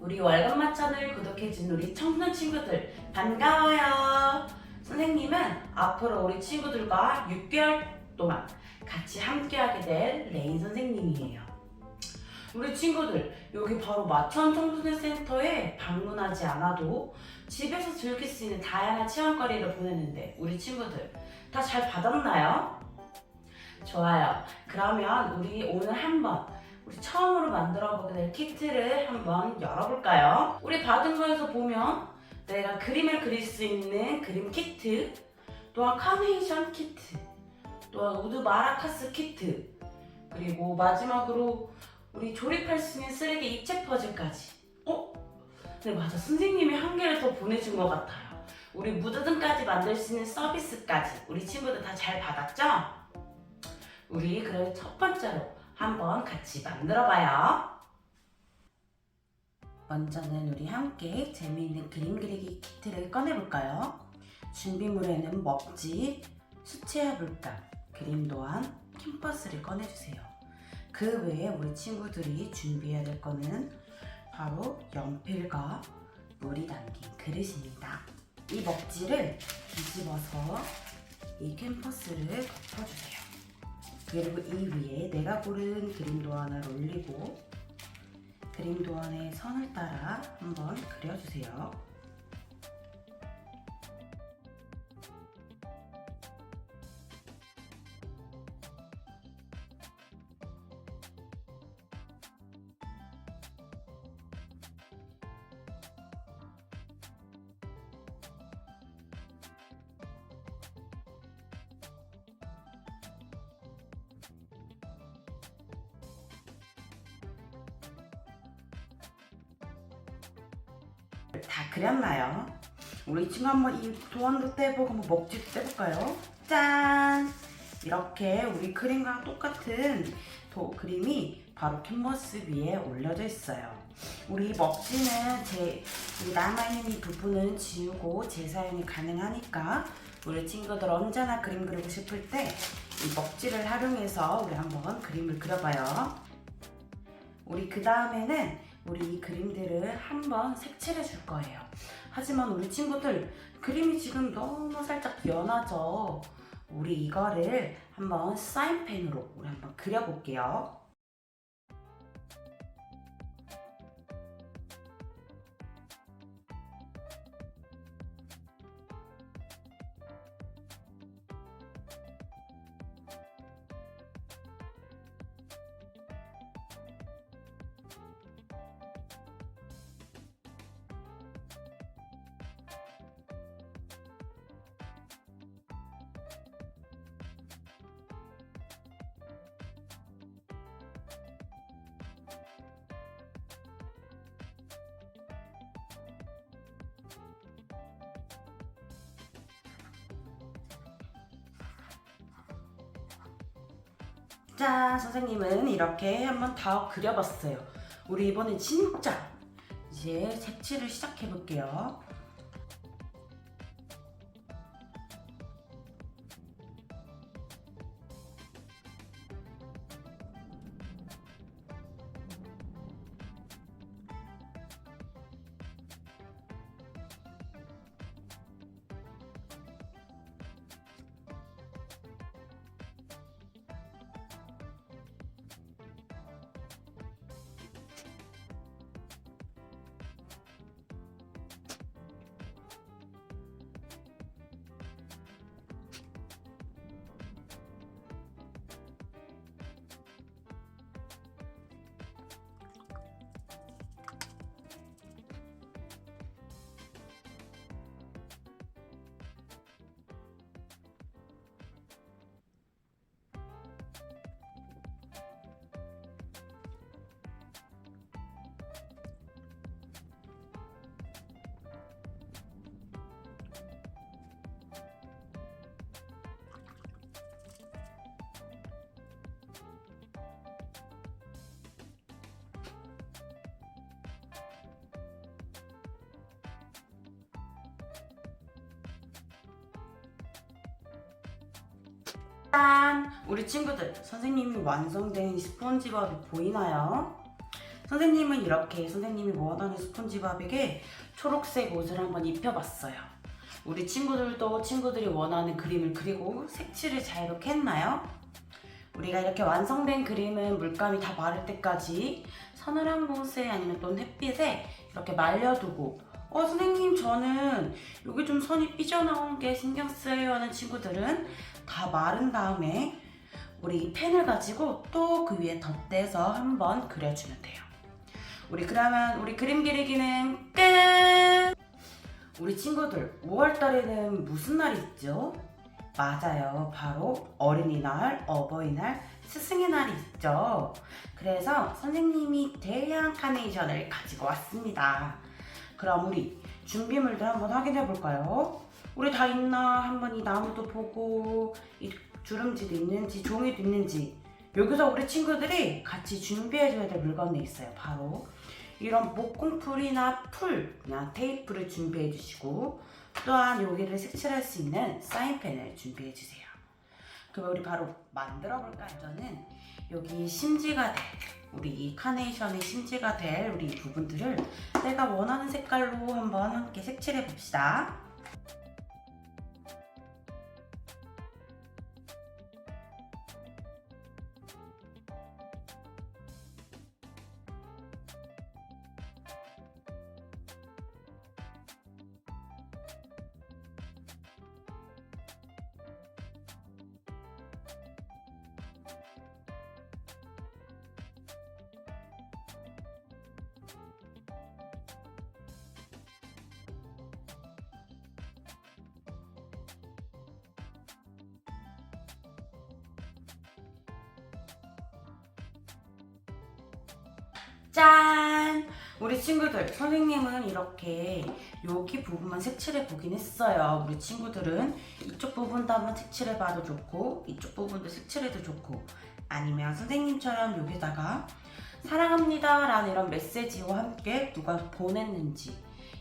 우리 월급마천을 구독해준 우리 청소년 친구들 반가워요. 선생님은 앞으로 우리 친구들과 6개월 동안 같이 함께하게 될 레인 선생님이에요. 우리 친구들 여기 바로 마천 청소년 센터에 방문하지 않아도 집에서 즐길 수 있는 다양한 체험거리를 보내는데 우리 친구들 다 잘 받았나요? 좋아요. 그러면 우리 오늘 한번 우리 처음으로 만들어 보게 될 키트를 한번 열어볼까요? 우리 받은 거에서 보면 내가 그림을 그릴 수 있는 그림 키트, 또한 카네이션 키트, 또한 우드 마라카스 키트, 그리고 마지막으로 우리 조립할 수 있는 쓰레기 입체 퍼즐까지. 어? 네 맞아. 선생님이 한 개를 더 보내준 것 같아요. 우리 무드등까지 만들 수 있는 서비스까지 우리 친구들 다 잘 받았죠? 우리 그럼 첫 번째로 한번 같이 만들어 봐요. 먼저는 우리 함께 재미있는 그림 그리기 키트를 꺼내볼까요? 준비물에는 먹지, 수채화 물감, 그림 또한 캠퍼스를 꺼내주세요. 그 외에 우리 친구들이 준비해야 될 거는 바로 연필과 물이 담긴 그릇입니다. 이 먹지를 뒤집어서 이 캠퍼스를 덮어주세요. 그리고 이 위에 내가 고른 그림 도안을 올리고 그림 도안의 선을 따라 한번 그려주세요. 다 그렸나요? 우리 친구 한번 이 도안도 떼보고 한번 먹지도 떼볼까요? 짠! 이렇게 우리 그림과 똑같은 도, 그림이 바로 캔버스 위에 올려져 있어요. 우리 먹지는 제 남아있는 이 부분은 지우고 재사용이 가능하니까 우리 친구들 언제나 그림 그리고 싶을 때 이 먹지를 활용해서 우리 한번 그림을 그려봐요. 우리 그 다음에는 우리 이 그림들을 한번 색칠해 줄 거예요. 하지만 우리 친구들 그림이 지금 너무 살짝 연하죠. 우리 이거를 한번 사인펜으로 우리 한번 그려볼게요. 자, 선생님은 이렇게 한번 다 그려봤어요. 우리 이번엔 진짜 이제 색칠을 시작해 볼게요. 짠! 우리 친구들, 선생님이 완성된 스폰지밥이 보이나요? 선생님은 이렇게 선생님이 원하는 스폰지밥에게 초록색 옷을 한번 입혀봤어요. 우리 친구들도 친구들이 원하는 그림을 그리고 색칠을 자유롭게 했나요? 우리가 이렇게 완성된 그림은 물감이 다 마를 때까지 서늘한 곳에 아니면 또 햇빛에 이렇게 말려두고 어 선생님 저는 여기 좀 선이 삐져나온 게 신경 쓰여요 하는 친구들은 다 마른 다음에 우리 이 펜을 가지고 또 그 위에 덧대서 한번 그려주면 돼요. 우리 그러면 우리 그림 그리기는 끝! 우리 친구들 5월달에는 무슨 날이 있죠? 맞아요. 바로 어린이날, 어버이날, 스승의 날이 있죠. 그래서 선생님이 대량 카네이션을 가지고 왔습니다. 그럼 우리 준비물들 한번 확인해 볼까요? 우리 다 있나? 한번 이 나무도 보고 이 주름지도 있는지 종이도 있는지 여기서 우리 친구들이 같이 준비해줘야 될 물건이 있어요. 바로 이런 목공풀이나 풀이나 테이프를 준비해 주시고 또한 여기를 색칠할 수 있는 사인펜을 준비해 주세요. 그럼 우리 바로 만들어 볼까요? 저는 여기 심지가 될 우리 이 카네이션의 심지가 될 우리 이 부분들을 내가 원하는 색깔로 한번 함께 색칠해 봅시다. 짠! 우리 친구들, 선생님은 이렇게 여기 부분만 색칠해 보긴 했어요. 우리 친구들은 이쪽 부분도 한번 색칠해 봐도 좋고, 이쪽 부분도 색칠해도 좋고, 아니면 선생님처럼 여기다가 사랑합니다 라는 이런 메시지와 함께 누가 보냈는지,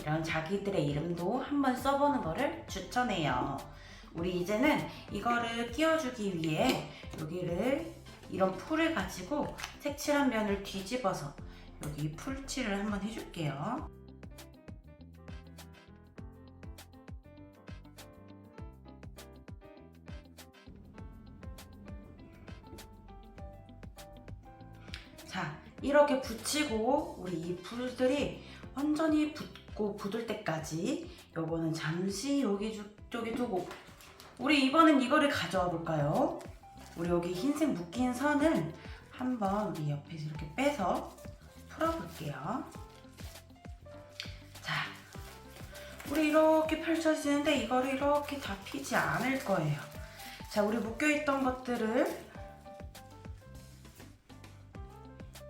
이런 자기들의 이름도 한번 써보는 거를 추천해요. 우리 이제는 이거를 띄워주기 위해 여기를 이런 풀을 가지고 색칠한 면을 뒤집어서 여기 풀칠을 한번 해줄게요. 자, 이렇게 붙이고 우리 이 풀들이 완전히 붙고 굳을 때까지 요거는 잠시 여기 주- 쪽에 두고 우리 이번엔 이거를 가져와 볼까요? 우리 여기 흰색 묶인 선을 한번 우리 옆에서 이렇게 빼서 풀어볼게요. 자, 우리 이렇게 펼쳐지는데 이거를 이렇게 다 피지 않을 거예요. 자, 우리 묶여있던 것들을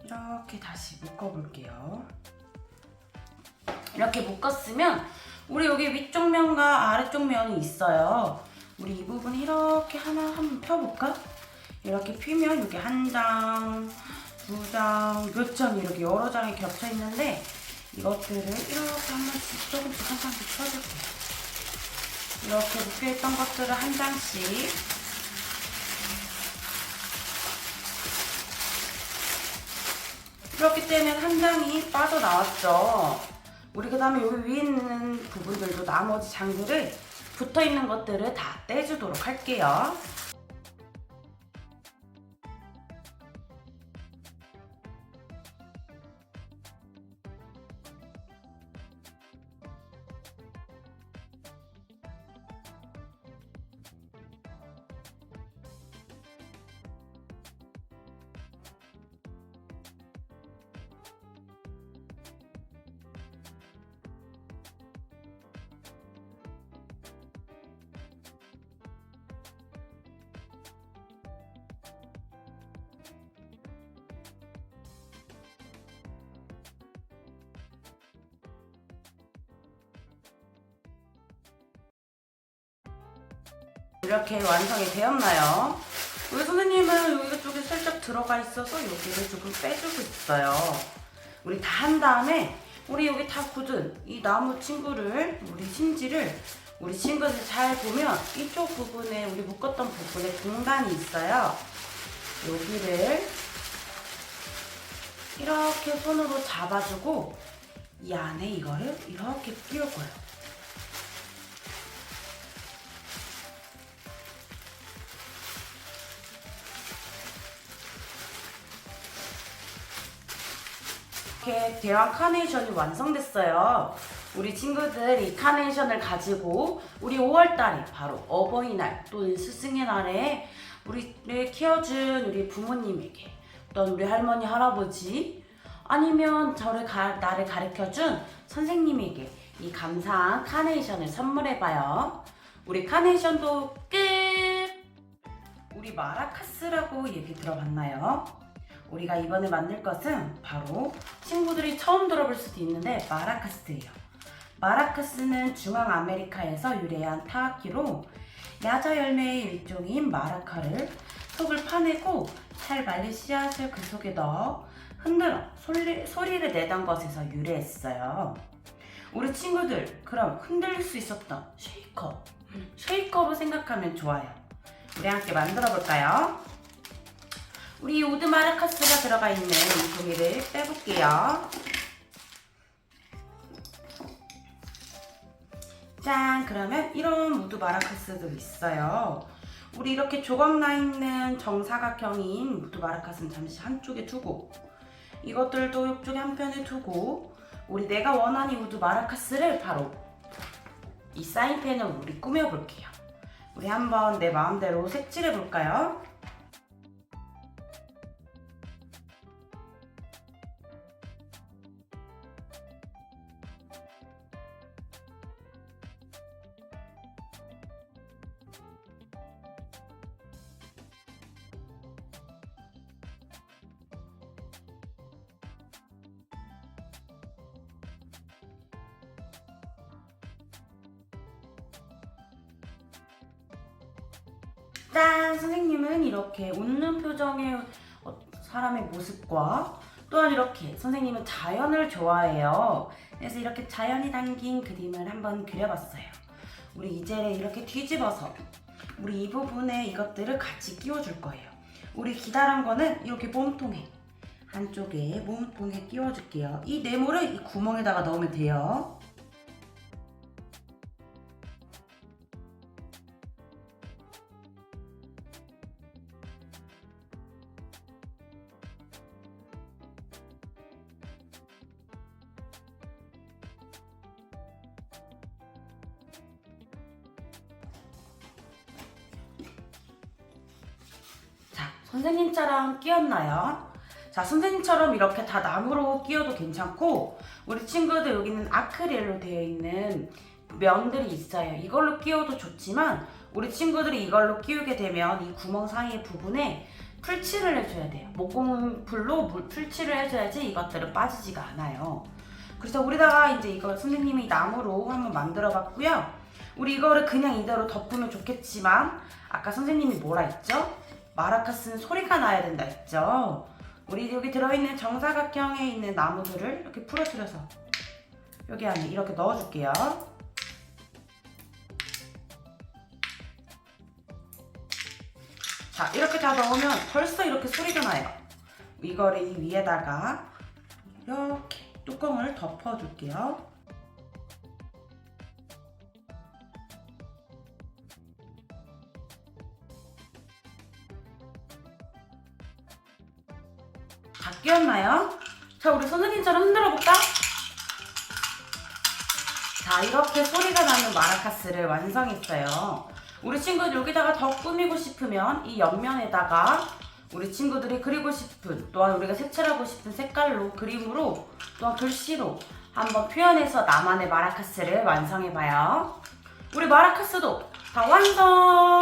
이렇게 다시 묶어볼게요. 이렇게 묶었으면 우리 여기 위쪽 면과 아래쪽 면이 있어요. 우리 이 부분 이렇게 하나 한번 펴볼까? 이렇게 피면 여기 한 장, 두 장, 몇 장 이렇게 여러 장이 겹쳐 있는데 이것들을 이렇게 한 번씩 조금씩 한 장씩 펴줄게요. 이렇게 묶여있던 것들을 한 장씩 그렇기 때문에 한 장이 빠져나왔죠. 우리 그 다음에 여기 위에 있는 부분들도 나머지 장들을 붙어 있는 것들을 다 떼주도록 할게요. 이렇게 완성이 되었나요? 우리 선생님은 여기 쪽에 살짝 들어가 있어서 여기를 조금 빼주고 있어요. 우리 다 한 다음에 우리 여기 다 굳은 이 나무 친구를 우리 심지를 우리 친구들 잘 보면 이쪽 부분에 우리 묶었던 부분에 공간이 있어요. 여기를 이렇게 손으로 잡아주고 이 안에 이거를 이렇게 끼울 거예요. 이렇게 대왕 카네이션이 완성됐어요. 우리 친구들 이 카네이션을 가지고 우리 5월달에 바로 어버이날 또는 스승의 날에 우리를 키워준 우리 부모님에게 어떤 우리 할머니 할아버지 아니면 저를 가, 나를 가르쳐준 선생님에게 이 감사한 카네이션을 선물해봐요. 우리 카네이션도 끝! 우리 마라카스라고 얘기 들어봤나요? 우리가 이번에 만들 것은 바로 친구들이 처음 들어볼 수도 있는데 마라카스예요. 마라카스는 중앙 아메리카에서 유래한 타악기로 야자 열매의 일종인 마라카를 속을 파내고 잘 말린 씨앗을 그 속에 넣어 흔들어 소리, 소리를 내던 것에서 유래했어요. 우리 친구들 그럼 흔들 수 있었던 쉐이커 쉐이커로 생각하면 좋아요. 우리 함께 만들어 볼까요? 우리 우드 마라카스가 들어가 있는 이 종이를 빼볼게요. 짠! 그러면 이런 우드 마라카스도 있어요. 우리 이렇게 조각 나 있는 정사각형인 우드 마라카스는 잠시 한쪽에 두고 이것들도 이쪽에 한편에 두고 우리 내가 원하는 우드 마라카스를 바로 이 사인펜으로 우리 꾸며볼게요. 우리 한번 내 마음대로 색칠해 볼까요? 짠! 선생님은 이렇게 웃는 표정의 어, 사람의 모습과 또한 이렇게 선생님은 자연을 좋아해요. 그래서 이렇게 자연이 담긴 그림을 한번 그려봤어요. 우리 이제를 이렇게 뒤집어서 우리 이 부분에 이것들을 같이 끼워줄 거예요. 우리 기다란 거는 이렇게 몸통에 한쪽에 몸통에 끼워줄게요. 이 네모를 이 구멍에다가 넣으면 돼요. 끼웠나요? 자, 선생님처럼 이렇게 다 나무로 끼워도 괜찮고, 우리 친구들 여기는 아크릴로 되어 있는 면들이 있어요. 이걸로 끼워도 좋지만, 우리 친구들이 이걸로 끼우게 되면 이 구멍 사이 부분에 풀칠을 해줘야 돼요. 목공풀로 물 풀칠을 해줘야지 이것들은 빠지지가 않아요. 그래서 우리다가 이제 이거 선생님이 나무로 한번 만들어 봤고요. 우리 이거를 그냥 이대로 덮으면 좋겠지만, 아까 선생님이 뭐라 했죠? 마라카스는 소리가 나야 된다 했죠. 우리 여기 들어있는 정사각형에 있는 나무들을 이렇게 풀어뜨려서 여기 안에 이렇게 넣어줄게요. 자, 이렇게 다 넣으면 벌써 이렇게 소리가 나요. 이거를 이 위에다가 이렇게 뚜껑을 덮어줄게요. 자, 우리 선생님처럼 흔들어 볼까? 자, 이렇게 소리가 나는 마라카스를 완성했어요. 우리 친구들 여기다가 더 꾸미고 싶으면 이 옆면에다가 우리 친구들이 그리고 싶은 또한 우리가 색칠하고 싶은 색깔로 그림으로 또한 글씨로 한번 표현해서 나만의 마라카스를 완성해봐요. 우리 마라카스도 다 완성!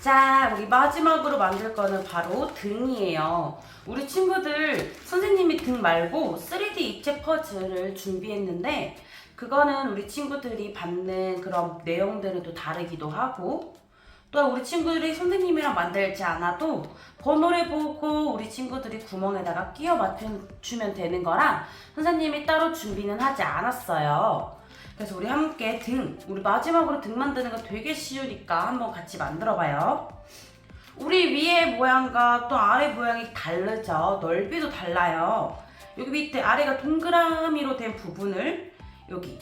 자, 우리 마지막으로 만들 거는 바로 등이에요. 우리 친구들 선생님이 등 말고 3D 입체 퍼즐을 준비했는데 그거는 우리 친구들이 받는 그런 내용들은 또 다르기도 하고 또 우리 친구들이 선생님이랑 만들지 않아도 번호를 보고 우리 친구들이 구멍에다가 끼워 맞추면 되는 거라 선생님이 따로 준비는 하지 않았어요. 그래서 우리 함께 등, 우리 마지막으로 등 만드는 거 되게 쉬우니까 한번 같이 만들어봐요. 우리 위에 모양과 또 아래 모양이 다르죠. 넓이도 달라요. 여기 밑에 아래가 동그라미로 된 부분을 여기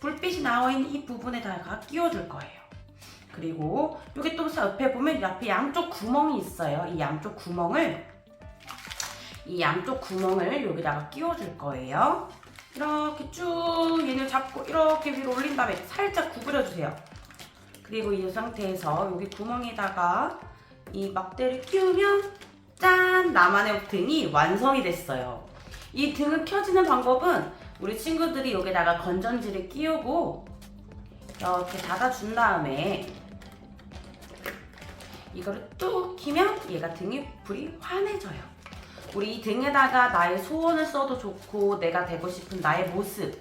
불빛이 나와 있는 이 부분에다가 끼워줄 거예요. 그리고 여기 또 옆에 보면 옆에 양쪽 구멍이 있어요. 이 양쪽 구멍을 이 양쪽 구멍을 여기다가 끼워줄 거예요. 이렇게 쭉 얘를 잡고 이렇게 위로 올린 다음에 살짝 구부려 주세요. 그리고 이 상태에서 여기 구멍에다가 이 막대를 끼우면 짠! 나만의 등이 완성이 됐어요. 이 등을 켜지는 방법은 우리 친구들이 여기다가 건전지를 끼우고 이렇게 닫아준 다음에 이거를 뚝 키면 얘가 등이 불이 환해져요. 우리 이 등에다가 나의 소원을 써도 좋고 내가 되고 싶은 나의 모습,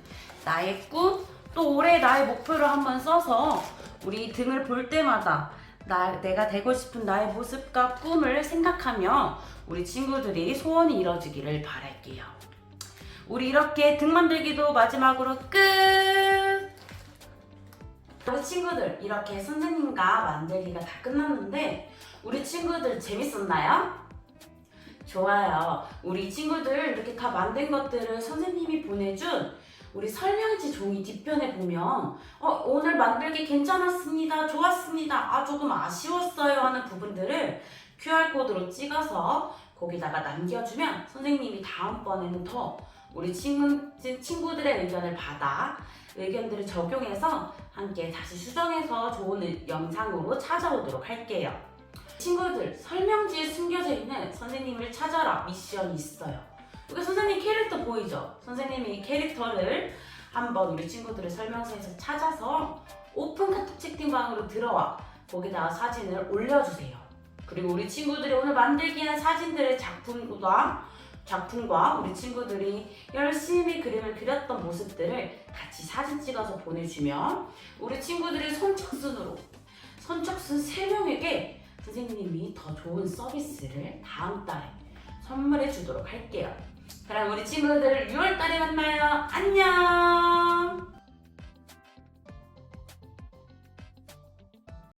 나의 꿈, 또 올해 나의 목표를 한번 써서 우리 이 등을 볼 때마다 나, 내가 되고 싶은 나의 모습과 꿈을 생각하며 우리 친구들이 소원이 이뤄지기를 바랄게요. 우리 이렇게 등 만들기도 마지막으로 끝! 우리 친구들 이렇게 선생님과 만들기가 다 끝났는데 우리 친구들 재밌었나요? 좋아요. 우리 친구들 이렇게 다 만든 것들을 선생님이 보내준 우리 설명지 종이 뒤편에 보면 어, 오늘 만들기 괜찮았습니다. 좋았습니다. 아 조금 아쉬웠어요 하는 부분들을 QR코드로 찍어서 거기다가 남겨주면 선생님이 다음번에는 더 우리 친구, 친구들의 의견을 받아 의견들을 적용해서 함께 다시 수정해서 좋은 의- 영상으로 찾아오도록 할게요. 친구들 설명지에 숨겨져 있는 선생님을 찾아라 미션이 있어요. 여기 선생님 캐릭터 보이죠? 선생님이 이 캐릭터를 한번 우리 친구들의 설명서에서 찾아서 오픈 카톡 채팅방으로 들어와 거기다가 사진을 올려주세요. 그리고 우리 친구들이 오늘 만들기 한 사진들의 작품과 작품과 우리 친구들이 열심히 그림을 그렸던 모습들을 같이 사진 찍어서 보내주면 우리 친구들이 선착순으로 선착순 3명에게 선생님이 더 좋은 서비스를 다음 달에 선물해 주도록 할게요. 그럼 우리 친구들 6월 달에 만나요. 안녕!